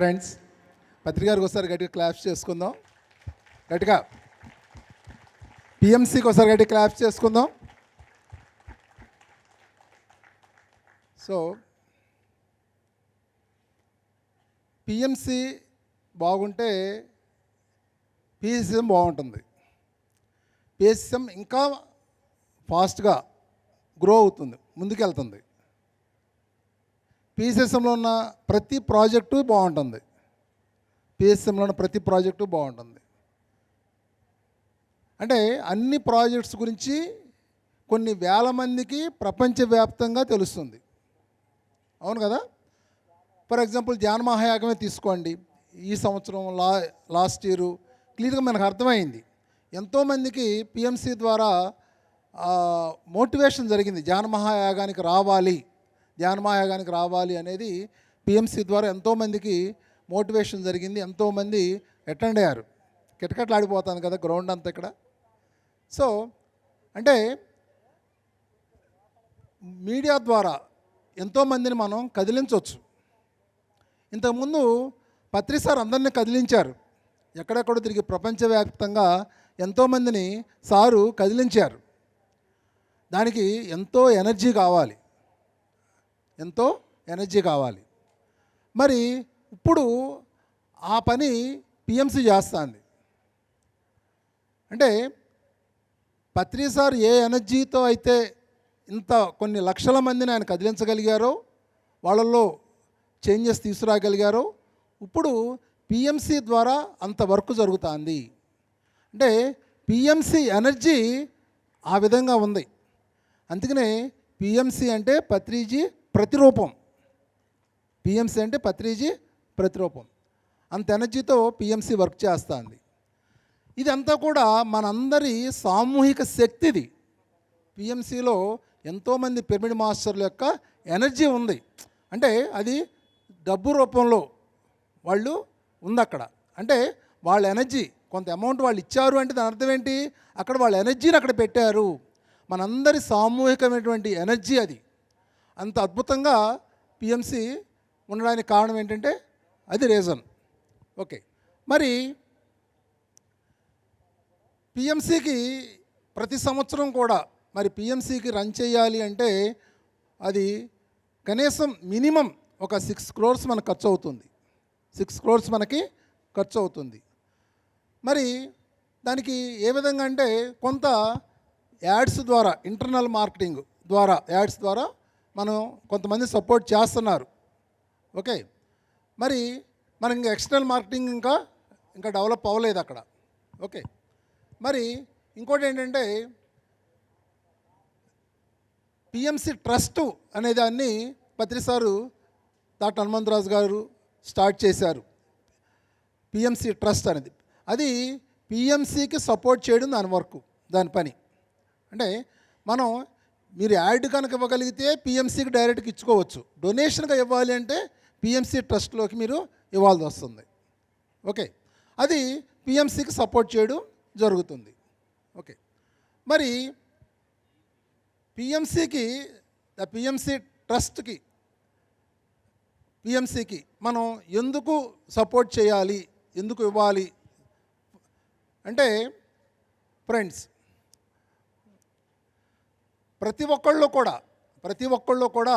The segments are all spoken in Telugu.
ఫ్రెండ్స్ పత్రిక గారికి ఒకసారి గట్టిగా క్లాప్స్ చేసుకుందాం. గట్టిగా. పిఎంసికి ఒకసారి గట్టిగా క్లాప్స్ చేసుకుందాం. సో పిఎంసి బాగుంటే పిఎస్ఎం బాగుంటుంది. పిఎస్సిఎం ఇంకా ఫాస్ట్గా గ్రో అవుతుంది ముందుకెళ్తుంది. పిఎస్ఎస్ఎంలో ఉన్న ప్రతి ప్రాజెక్టు బాగుంటుంది. పిఎస్ఎంలో ఉన్న ప్రతి ప్రాజెక్టు బాగుంటుంది. అంటే అన్ని ప్రాజెక్ట్స్ గురించి కొన్ని వేల మందికి ప్రపంచవ్యాప్తంగా తెలుస్తుంది. అవును కదా? ఫర్ ఎగ్జాంపుల్ ధ్యాన మహాయాగమే తీసుకోండి. ఈ సంవత్సరం లా లాస్ట్ ఇయర్. క్లియర్గా మనకు అర్థమైంది. ఎంతోమందికి పిఎంసి ద్వారా మోటివేషన్ జరిగింది. ధ్యాన మహాయాగానికి రావాలి. ధ్యానమాయాగానికి రావాలి అనేది పిఎంసి ద్వారా ఎంతోమందికి మోటివేషన్ జరిగింది ఎంతోమంది అటెండ్ అయ్యారు. కిటకట్లాడిపోతాను కదా గ్రౌండ్ అంతా ఇక్కడ. సో అంటే మీడియా ద్వారా ఎంతోమందిని మనం కదిలించవచ్చు ఇంతకుముందు పత్రి సార్ అందరినీ కదిలించారు. ఎక్కడెక్కడో తిరిగి ప్రపంచవ్యాప్తంగా ఎంతోమందిని సారు కదిలించారు. దానికి ఎంతో ఎనర్జీ కావాలి. ఎంతో ఎనర్జీ కావాలి. మరి ఇప్పుడు ఆ పని పిఎంసి చేస్తుంది. అంటే పత్రి సార్ ఏ ఎనర్జీతో అయితే ఇంత కొన్ని లక్షల మందిని ఆయన కదిలించగలిగారో వాళ్ళల్లో చేంజెస్ తీసుకురాగలిగారో ఇప్పుడు పిఎంసి ద్వారా అంత వర్క్ జరుగుతుంది. అంటే పిఎంసి ఎనర్జీ ఆ విధంగా ఉంది. అందుకనే పిఎంసి అంటే పత్రిజీ ప్రతిరూపం. పిఎంసి అంటే పత్రిజీ ప్రతిరూపం. అంత ఎనర్జీతో పిఎంసి వర్క్ చేస్తుంది. ఇదంతా కూడా మనందరి సామూహిక శక్తిది. పిఎంసిలో ఎంతోమంది పిరమిడ్ మాస్టర్ల యొక్క ఎనర్జీ ఉంది. అంటే అది డబ్బు రూపంలో వాళ్ళు ఉంది అక్కడ అంటే వాళ్ళ ఎనర్జీ కొంత అమౌంట్ వాళ్ళు ఇచ్చారు అంటే దాని అర్థం ఏంటి? అక్కడ వాళ్ళ ఎనర్జీని అక్కడ పెట్టారు. మనందరి సామూహికమైనటువంటి ఎనర్జీ అది. అంత అద్భుతంగా పిఎంసి ఉండడానికి కారణం ఏంటంటే అది రీజన్ ఓకే మరి పిఎంసికి ప్రతి సంవత్సరం కూడా మరి పిఎంసికి రన్ చేయాలి అంటే అది కనీసం మినిమం ఒక సిక్స్ క్రోర్స్ మనకు ఖర్చు అవుతుంది. సిక్స్ క్రోర్స్ మనకి ఖర్చు అవుతుంది. మరి దానికి ఏ విధంగా అంటే కొంత యాడ్స్ ద్వారా ఇంటర్నల్ మార్కెటింగ్ ద్వారా యాడ్స్ ద్వారా మనం కొంతమంది సపోర్ట్ చేస్తున్నారు. ఓకే? మరి మనం ఇంకా ఎక్స్టర్నల్ మార్కెటింగ్ ఇంకా ఇంకా డెవలప్ అవ్వలేదు అక్కడ. ఓకే? మరి ఇంకోటి ఏంటంటే పిఎంసి ట్రస్ట్ అనే దాన్ని పత్రిసారు దాట్ హనుమంతరాజు గారు స్టార్ట్ చేశారు. పిఎంసి ట్రస్ట్ అనేది. అది పిఎంసికి సపోర్ట్ చేయడం దాని వర్క్ దాని పని. అంటే మనం మీరు యాడ్ కనుక ఇవ్వగలిగితే పిఎంసీకి డైరెక్ట్గా ఇచ్చుకోవచ్చు. డొనేషన్గా ఇవ్వాలి అంటే పిఎంసీ ట్రస్ట్లోకి మీరు ఇవ్వాల్సి వస్తుంది. ఓకే అది పిఎంసీకి సపోర్ట్ చేయడం జరుగుతుంది. ఓకే మరి పిఎంసీకి పిఎంసి ట్రస్ట్కి పిఎంసీకి మనం ఎందుకు సపోర్ట్ చేయాలి? ఎందుకు ఇవ్వాలి? అంటే ఫ్రెండ్స్ ప్రతి ఒక్కళ్ళు కూడా ప్రతి ఒక్కళ్ళు కూడా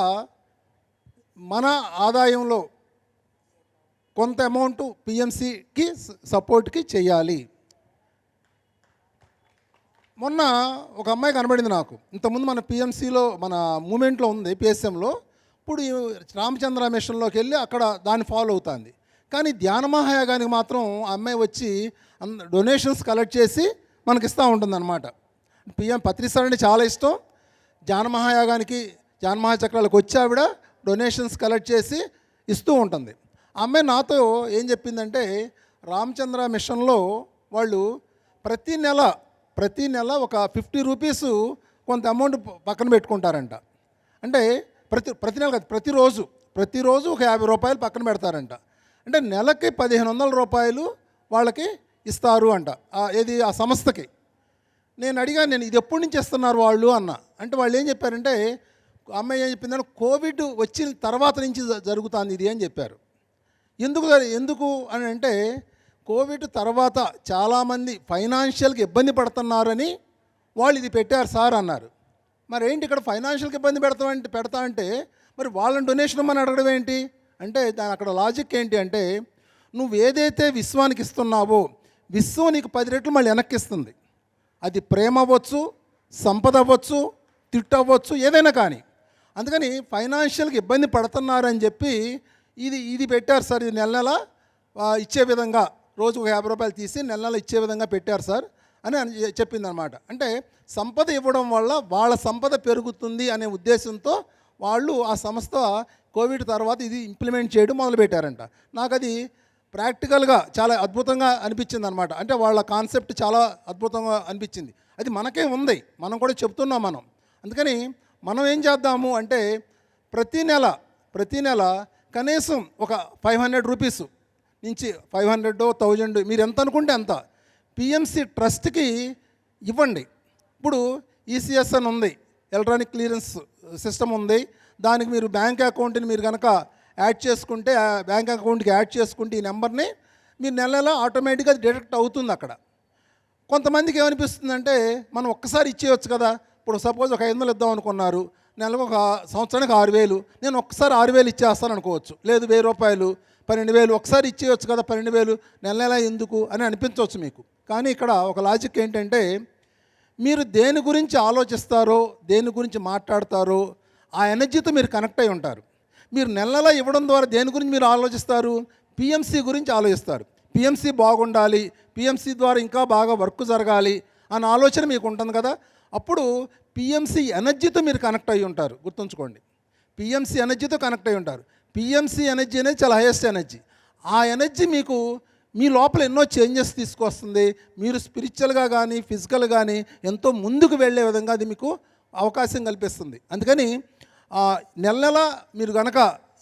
మన ఆదాయంలో కొంత అమౌంట్ పిఎంసికి సపోర్ట్కి చేయాలి. మొన్న ఒక అమ్మాయి కనబడింది నాకు. ఇంతకుముందు మన పిఎంసిలో మన మూమెంట్లో ఉంది పిఎస్ఎంలో ఇప్పుడు రామచంద్ర మిషన్లోకి వెళ్ళి అక్కడ దాన్ని ఫాలో అవుతుంది. కానీ ధ్యాన మహాయాగానికి మాత్రం ఆ అమ్మాయి వచ్చి డొనేషన్స్ కలెక్ట్ చేసి మనకి ఇస్తూ ఉంటుంది అనమాట పిఎం పత్రిసార్ అంటే చాలా ఇష్టం. జానమహాయాగానికి జానమహాచక్రాలకు వచ్చి ఆవిడ డొనేషన్స్ కలెక్ట్ చేసి ఇస్తూ ఉంటుంది. ఆమె నాతో ఏం చెప్పిందంటే రామచంద్ర మిషన్లో వాళ్ళు ప్రతి నెల ప్రతి నెల ఒక ఫిఫ్టీ రూపీస్ కొంత అమౌంట్ పక్కన పెట్టుకుంటారంట. అంటే ప్రతి ప్రతి నెల కాదు ప్రతిరోజు ప్రతిరోజు ఒక యాభై రూపాయలు పక్కన పెడతారంట. అంటే నెలకి పదిహేను వందల రూపాయలు వాళ్ళకి ఇస్తారు అంట. ఏది? ఆ సంస్థకి. నేను అడిగాను నేను ఇది ఎప్పటి నుంచి ఇస్తున్నారు వాళ్ళు? అన్న. అంటే వాళ్ళు ఏం చెప్పారంటే అమ్మాయి ఏం చెప్పిందంటే కోవిడ్ వచ్చిన తర్వాత నుంచి జ- జరుగుతుంది ఇది అని చెప్పారు. ఎందుకు ఎందుకు అని అంటే కోవిడ్ తర్వాత చాలామంది ఫైనాన్షియల్కి ఇబ్బంది పడుతున్నారని వాళ్ళు ఇది పెట్టారు సార్ అన్నారు. మరి ఏంటి ఇక్కడ ఫైనాన్షియల్కి ఇబ్బంది పెడతామంటే పెడతా అంటే మరి వాళ్ళని డొనేషన్ మనం అడగడం ఏంటి? అంటే దాని అక్కడ లాజిక్ ఏంటి అంటే నువ్వు ఏదైతే విశ్వానికి ఇస్తున్నావో విశ్వం నీకు పది రెట్లు మళ్ళీ వెనక్కి ఇస్తుంది. అది ప్రేమ అవ్వచ్చు సంపద అవ్వచ్చు తిట్టు అవ్వచ్చు ఏదైనా కానీ. అందుకని ఫైనాన్షియల్గా ఇబ్బంది పడుతున్నారని చెప్పి ఇది ఇది పెట్టారు సార్. ఇది నెల నెల ఇచ్చే విధంగా రోజు ఒక యాభై రూపాయలు తీసి నెల నెల ఇచ్చే విధంగా పెట్టారు సార్ అని అని చెప్పింది అనమాట అంటే సంపద ఇవ్వడం వల్ల వాళ్ళ సంపద పెరుగుతుంది అనే ఉద్దేశంతో వాళ్ళు ఆ సంస్థ కోవిడ్ తర్వాత ఇది ఇంప్లిమెంట్ చేయడం మొదలుపెట్టారంట. నాకు అది ప్రాక్టికల్గా చాలా అద్భుతంగా అనిపించింది అనమాట అంటే వాళ్ళ కాన్సెప్ట్ చాలా అద్భుతంగా అనిపించింది. అది మనకే ఉంది. మనం కూడా చెప్తున్నాం మనం. అందుకని మనం ఏం చేద్దాము అంటే ప్రతి నెల ప్రతి నెల కనీసం ఒక ఫైవ్ హండ్రెడ్ రూపీస్ నుంచి ఫైవ్ హండ్రెడ్ థౌజండ్ మీరు ఎంత అనుకుంటే అంత పిఎంసి ట్రస్ట్కి ఇవ్వండి. ఇప్పుడు ఈసీఎస్ అని ఉంది. ఎలక్ట్రానిక్ క్లియరెన్స్ సిస్టమ్ ఉంది. దానికి మీరు బ్యాంక్ అకౌంట్ని మీరు కనుక యాడ్ చేసుకుంటే ఆ బ్యాంక్ అకౌంట్కి యాడ్ చేసుకుంటే ఈ నెంబర్ని మీరు నెల నెల ఆటోమేటిక్గా డిడక్ట్ అవుతుంది అక్కడ. కొంతమందికి ఏమనిపిస్తుందంటే మనం ఒక్కసారి ఇచ్చేయచ్చు కదా. ఇప్పుడు సపోజ్ ఒక ఐదు వందలు ఇద్దాం అనుకున్నారు. నెలకు ఒక సంవత్సరానికి ఆరు వేలు. నేను ఒక్కసారి ఆరు వేలు ఇచ్చేస్తాను అనుకోవచ్చు. లేదు వెయ్యి రూపాయలు పన్నెండు వేలు. ఒకసారి ఇచ్చేయచ్చు కదా పన్నెండు వేలు. నెల నెల ఎందుకు అని అనిపించవచ్చు మీకు. కానీ ఇక్కడ ఒక లాజిక్ ఏంటంటే మీరు దేని గురించి ఆలోచిస్తారో దేని గురించి మాట్లాడతారో ఆ ఎనర్జీతో మీరు కనెక్ట్ అయి ఉంటారు. మీరు నెల ఇవ్వడం ద్వారా దేని గురించి మీరు ఆలోచిస్తారు? పిఎంసీ గురించి ఆలోచిస్తారు. పిఎంసీ బాగుండాలి. పిఎంసీ ద్వారా ఇంకా బాగా వర్క్ జరగాలి అన్న ఆలోచన మీకు ఉంటుంది కదా? అప్పుడు పిఎంసీ ఎనర్జీతో మీరు కనెక్ట్ అయి ఉంటారు. గుర్తుంచుకోండి. పిఎంసీ ఎనర్జీతో కనెక్ట్ అయి ఉంటారు. పిఎంసీ ఎనర్జీ అనేది చాలా హైయెస్ట్ ఎనర్జీ. ఆ ఎనర్జీ మీకు మీ లోపల ఎన్నో చేంజెస్ తీసుకొస్తుంది. మీరు స్పిరిచువల్గా కానీ ఫిజికల్ కానీ ఎంతో ముందుకు వెళ్ళే విధంగా అది మీకు అవకాశం కల్పిస్తుంది. అందుకని నెల నెల మీరు గనక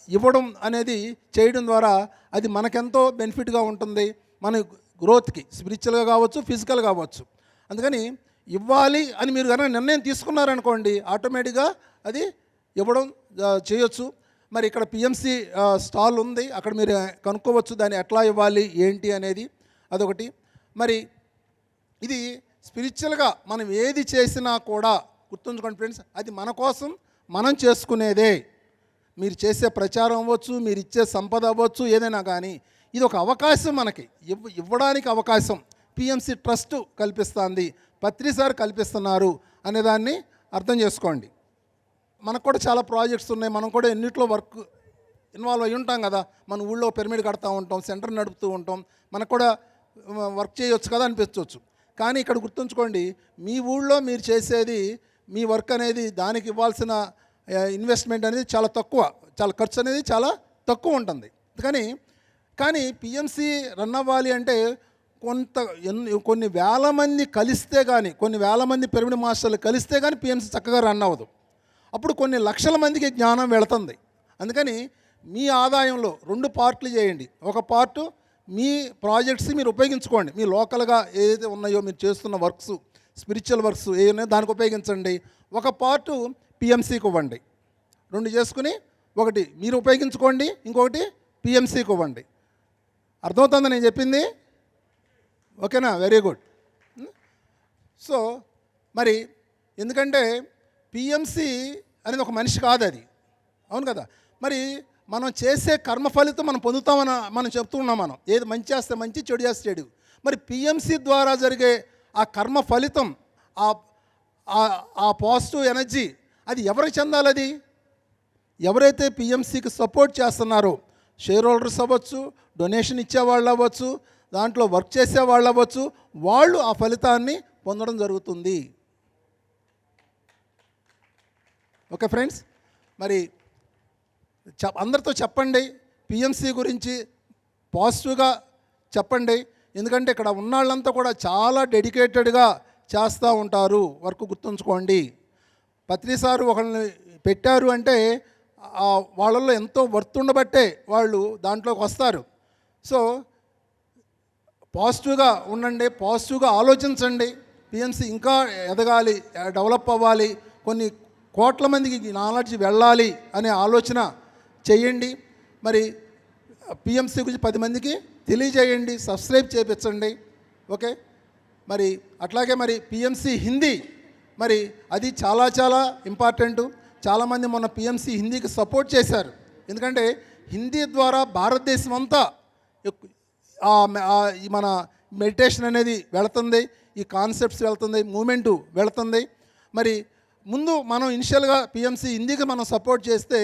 ఇవ్వడం అనేది చేయడం ద్వారా అది మనకెంతో బెనిఫిట్గా ఉంటుంది. మన గ్రోత్కి స్పిరిచువల్గా కావచ్చు ఫిజికల్ కావచ్చు. అందుకని ఇవ్వాలి అని మీరు కనుక నిర్ణయం తీసుకున్నారనుకోండి ఆటోమేటిక్గా అది ఇవ్వడం చేయొచ్చు. మరి ఇక్కడ పిఎంసి స్టాల్ ఉంది అక్కడ మీరు కనుక్కోవచ్చు దాన్ని ఎట్లా ఇవ్వాలి ఏంటి అనేది అదొకటి. మరి ఇది స్పిరిచువల్గా మనం ఏది చేసినా కూడా గుర్తుంచుకోండి ఫ్రెండ్స్ అది మన కోసం మనం చేసుకునేదే. మీరు చేసే ప్రచారం అవ్వచ్చు మీరు ఇచ్చే సంపద అవ్వచ్చు ఏదైనా కానీ ఇది ఒక అవకాశం మనకి. ఇవ్వ ఇవ్వడానికి అవకాశం. పిఎంసి ట్రస్ట్ కల్పిస్తుంది. పత్రిసారి కల్పిస్తున్నారు అనేదాన్ని అర్థం చేసుకోండి. మనకు కూడా చాలా ప్రాజెక్ట్స్ ఉన్నాయి. మనం కూడా ఎన్నిట్లో వర్క్ ఇన్వాల్వ్ అయి ఉంటాం కదా. మన ఊళ్ళో పిరమిడ్ కడతా ఉంటాం సెంటర్ నడుపుతూ ఉంటాం. మనకు కూడా వర్క్ చేయొచ్చు కదా అనిపించవచ్చు కానీ ఇక్కడ గుర్తుంచుకోండి మీ ఊళ్ళో మీరు చేసేది మీ వర్క్ అనేది దానికి ఇవ్వాల్సిన ఇన్వెస్ట్మెంట్ అనేది చాలా తక్కువ. చాలా ఖర్చు అనేది చాలా తక్కువ ఉంటుంది. కానీ కానీ పిఎంసి రన్ అవ్వాలి అంటే కొంత కొన్ని వేల మంది కలిస్తే కానీ కొన్ని వేల మంది పిరమిడ్ మాస్టర్లు కలిస్తే కానీ పిఎంసి చక్కగా రన్ అవ్వదు. అప్పుడు కొన్ని లక్షల మందికి జ్ఞానం వెళుతుంది. అందుకని మీ ఆదాయంలో రెండు పార్ట్లు చేయండి. ఒక పార్టు మీ ప్రాజెక్ట్స్ మీరు ఉపయోగించుకోండి. మీ లోకల్గా ఏదైతే ఉన్నాయో మీరు చేస్తున్న వర్క్స్ స్పిరిచువల్ వర్క్స్ ఏమైనా దానికి ఉపయోగించండి. ఒక పార్టు పిఎంసీకి ఇవ్వండి. రెండు చేసుకుని ఒకటి మీరు ఉపయోగించుకోండి ఇంకొకటి పిఎంసీకి ఇవ్వండి. అర్థమవుతుందా నేను చెప్పింది? ఓకేనా? వెరీ గుడ్ సో మరి ఎందుకంటే పిఎంసి అనేది ఒక మనిషి కాదు అది. అవును కదా? మరి మనం చేసే కర్మ ఫలితం మనం పొందుతామని మనం చెప్తున్నాం మనం. ఏది మంచి చేస్తే మంచి చెడు చేస్తే చెడు. మరి పిఎంసి ద్వారా జరిగే ఆ కర్మ ఫలితం ఆ ఆ- పాజిటివ్ ఎనర్జీ అది ఎవరికి చెందాలి అది ఎవరైతే పిఎంసికి సపోర్ట్ చేస్తున్నారో షేర్ హోల్డర్స్ అవ్వచ్చు డొనేషన్ ఇచ్చేవాళ్ళు అవ్వచ్చు దాంట్లో వర్క్ చేసే వాళ్ళు అవ్వచ్చు వాళ్ళు ఆ ఫలితాన్ని పొందడం జరుగుతుంది. Okay friends? మరి చెప్ అందరితో చెప్పండి. పిఎంసి గురించి పాజిటివ్గా చెప్పండి. ఎందుకంటే ఇక్కడ ఉన్నాళ్ళంతా కూడా చాలా డెడికేటెడ్గా చేస్తూ ఉంటారు. వర్క్ గుర్తుంచుకోండి. పత్రిసారు ఒకళ్ళని పెట్టారు అంటే వాళ్ళల్లో ఎంతో వర్త్ ఉండబట్టే వాళ్ళు దాంట్లోకి వస్తారు. సో పాజిటివ్గా ఉండండి పాజిటివ్గా ఆలోచించండి. పిఎంసి ఇంకా ఎదగాలి డెవలప్ అవ్వాలి కొన్ని కోట్ల మందికి నాలెడ్జ్ వెళ్ళాలి అనే ఆలోచన చేయండి. మరి పిఎంసీ గురించి పది మందికి తెలియజేయండి సబ్స్క్రైబ్ చేయించండి ఓకే? మరి అట్లాగే మరి పిఎంసీ హిందీ మరి అది చాలా చాలా ఇంపార్టెంట్ చాలామంది మొన్న పిఎంసీ హిందీకి సపోర్ట్ చేశారు. ఎందుకంటే హిందీ ద్వారా భారతదేశం అంతా మన మెడిటేషన్ అనేది వెళుతుంది ఈ కాన్సెప్ట్స్ వెళ్తుంది మూమెంటు వెళుతుంది. మరి ముందు మనం ఇనిషియల్గా పిఎంసీ హిందీకి మనం సపోర్ట్ చేస్తే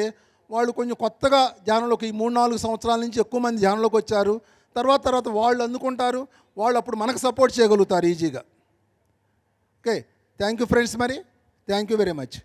వాళ్ళు కొంచెం కొత్తగా ధ్యానంలోకి ఈ మూడు నాలుగు సంవత్సరాల నుంచి ఎక్కువ మంది ధ్యానంలోకి వచ్చారు. తర్వాత తర్వాత వాళ్ళు అందుకుంటారు. వాళ్ళు అప్పుడు మనకు సపోర్ట్ చేయగలుగుతారు ఈజీగా. ఓకే. థ్యాంక్ యూ ఫ్రెండ్స్ మరి. Thank you very much.